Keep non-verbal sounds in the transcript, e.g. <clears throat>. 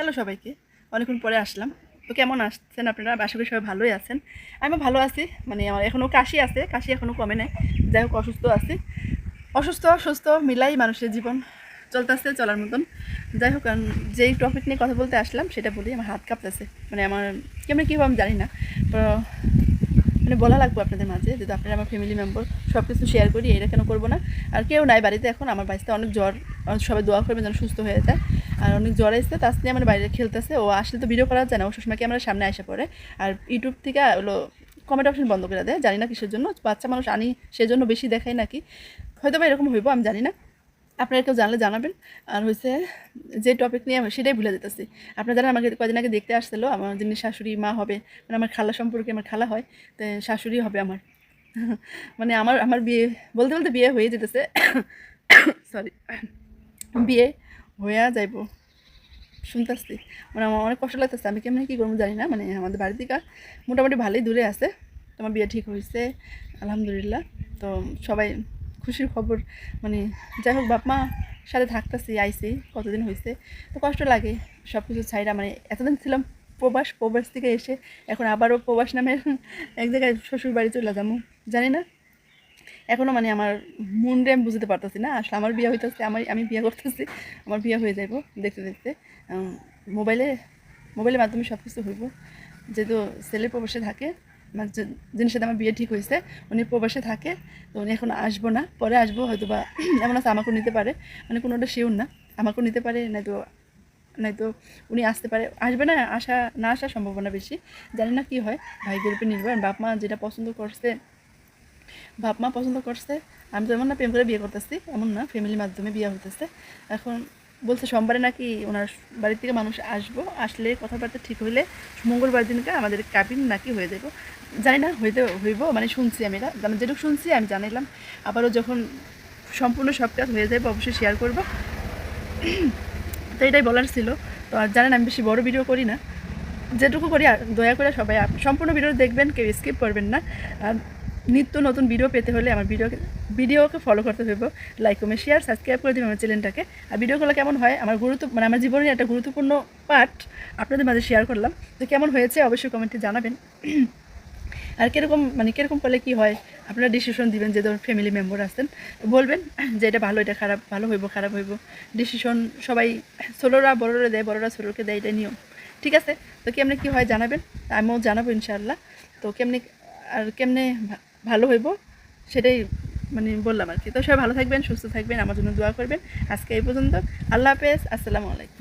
Hello সবাইকে, অনেকক্ষণ পরে আসলাম। তো কেমন আসছেন আপনারা? আশা করি সবাই ভালোই আছেন। আমি ভালো আছি মানে আমার এখনও কাশি আছে, কাশি এখনও কমে নেই। যাই হোক, অসুস্থ আছি। অসুস্থ সুস্থ মিলাই মানুষের জীবন চলতেছে চলার মতন। যাই হোক যেই টপিক নিয়ে কথা বলতে আসলাম, সেটা বলি, আমার হাত কাঁপতেছে। মানে আমার, কেমন কী আমি জানি না। মানে বলা লাগবো আপনাদের মাঝে যদি আপনারা আমার ফ্যামিলি মেম্বার সব কিছু শেয়ার করি, এটা কেন করব না? আর কেউ নাই বাড়িতে এখন, আমার বাড়িতে অনেক জ্বর সবাই দোয়া করবে যেন সুস্থ হয়ে যায়। আর অনেক জ্বর তার সাথে আমার বাইরে খেলতেছে। ও আসলে তো ভিডিও করা যায় না ও সবসময় ক্যামেরার সামনে আসা পড়ে। আর ইউটিউব থেকে হলো কমেন্ট অপশন বন্ধ করে দেয়, জানি না কিসের জন্য। বাচ্চা মানুষ আনি সেজন্য বেশি দেখাই নাকি। হয়তো বা এরকম হইব, আমি জানি না। আপনারা কেউ জানলে জানাবেন। আর হচ্ছে যে টপিক নিয়ে আমি সেটাই ভুলে যেতেছি। আপনারা যারা আমাকে কদিন আগে দেখতে আসছিল, আমার যিনি শাশুড়ি মা হবে মানে আমার খালা সম্পর্কে আমার খালা হয়, তো শাশুড়ি হবে আমার। <laughs> মানে আমার আমার বিয়ে, বলতে বলতে বিয়ে হয়ে যেতেছে। <coughs> সরি <coughs> বিয়ে হইয়া যাইব। শুনতেছি। মানে আমার অনেক কষ্ট লাগতেছে। আমি কেমন কী করব জানি না। মানে আমাদের বাড়ির দিকে মোটামুটি ভালোই দূরে আছে। তোমার বিয়ে ঠিক হয়েছে, আলহামদুলিল্লাহ। তো সবাই খুশির খবর মানে যাই হোক বাপ মা সাথে থাকতেছি আইসি কতদিন হয়েছে তো কষ্ট লাগে সব কিছু ছাইরা মানে এতদিন ছিলাম প্রবাস প্রবাস থেকে এসে এখন আবারও প্রবাস নামে এক জায়গায় শ্বশুর বাড়ি চলে যাব। জানি না এখনও মানে আমার মুন্ডে আমি বুঝতে পারতেছি না। আসলে আমার বিয়ে হইতেছে আমার আমি বিয়ে করতেছি, আমার বিয়ে হয়ে যাইব দেখতে দেখতে। মোবাইলে মোবাইলের মাধ্যমে সব কিছু হইব। যেহেতু ছেলে প্রবাসে থাকে আমার যে- যিনি সাথে আমার বিয়ে ঠিক হয়েছে, উনি প্রবাসে থাকে, তো উনি এখন আসব না। পরে আসব হয়তো বা <clears throat> এমন আছে, আমাকেও নিতে পারে। মানে কোনোটা শিওর না, আমাকেও নিতে পারে, নয়তো নয়তো উনি আসতে পারে। আসবে না, আসা, না আসার সম্ভাবনা বেশি। জানি না কি হয়, ভাইদের উপর নির্ভর। বাপ মা যেটা পছন্দ করছে বাপ মা পছন্দ করছে। আমি তো এমন না প্রেম করে বিয়ে করতেছি, এমন না ফ্যামিলির মাধ্যমে বিয়ে হতেছে এখন বলছে সোমবারে নাকি ওনার বাড়ি থেকে মানুষ আসব, আসলে কথাবার্তা ঠিক হইলে মঙ্গলবার দিনকে আমাদের কাবিন নাকি হয়ে যাব জানি না, হইতে, হইব মানে শুনছি আমি এটা। আমি যেটুকু শুনছি, আমি জানাইলাম। আবারও যখন সম্পূর্ণ সব কাজ হয়ে যাবে অবশ্যই শেয়ার করব। তো এটাই বলার ছিল। তো আর জানেন, আমি বেশি বড় ভিডিও করি না। যেটুকু করি দয়া করে সবাই সম্পূর্ণ ভিডিও দেখবেন, কেউ স্কিপ করবেন না। নিত্য নতুন ভিডিও পেতে হলে আমার ভিডিওকে ভিডিওকে ফলো করতে হবে লাইক কমেন্ট শেয়ার সাবস্ক্রাইব করে দিবেন আমার চ্যানেলটাকে আর ভিডিওগুলো কেমন হয়? আমার গুরুত্ব মানে আমার জীবনের একটা গুরুত্বপূর্ণ পার্ট আপনাদের মাঝে শেয়ার করলাম। তো কেমন হয়েছে? অবশ্যই কমেন্টে জানাবেন। আর কীরকম মানে কীরকম করলে কী হয়? আপনারা ডিসিশন দিবেন যে ধরুন ফ্যামিলি মেম্বার তো বলবেন যে এটা ভালো, এটা খারাপ, ভালো হইব, খারাপ হইব। ডিসিশন সবাই ছোটরা বড়োরা দেয়, বড়োরা ছোটোকে দেয়, এটা নিয়ম। ঠিক আছে? তো কেমনে কী হয় জানাবেন? আমিও জানাব ইনশাআল্লাহ। তো কেমনে, আর কেমনে ভালো হইব, সেটাই মানে বললাম আর কি। তো সবাই ভালো থাকবেন, সুস্থ থাকবেন, আমার জন্য দোয়া করবেন। আজকে এই পর্যন্ত। আল্লাহ হাফেজ, আসসালামু আলাইকুম।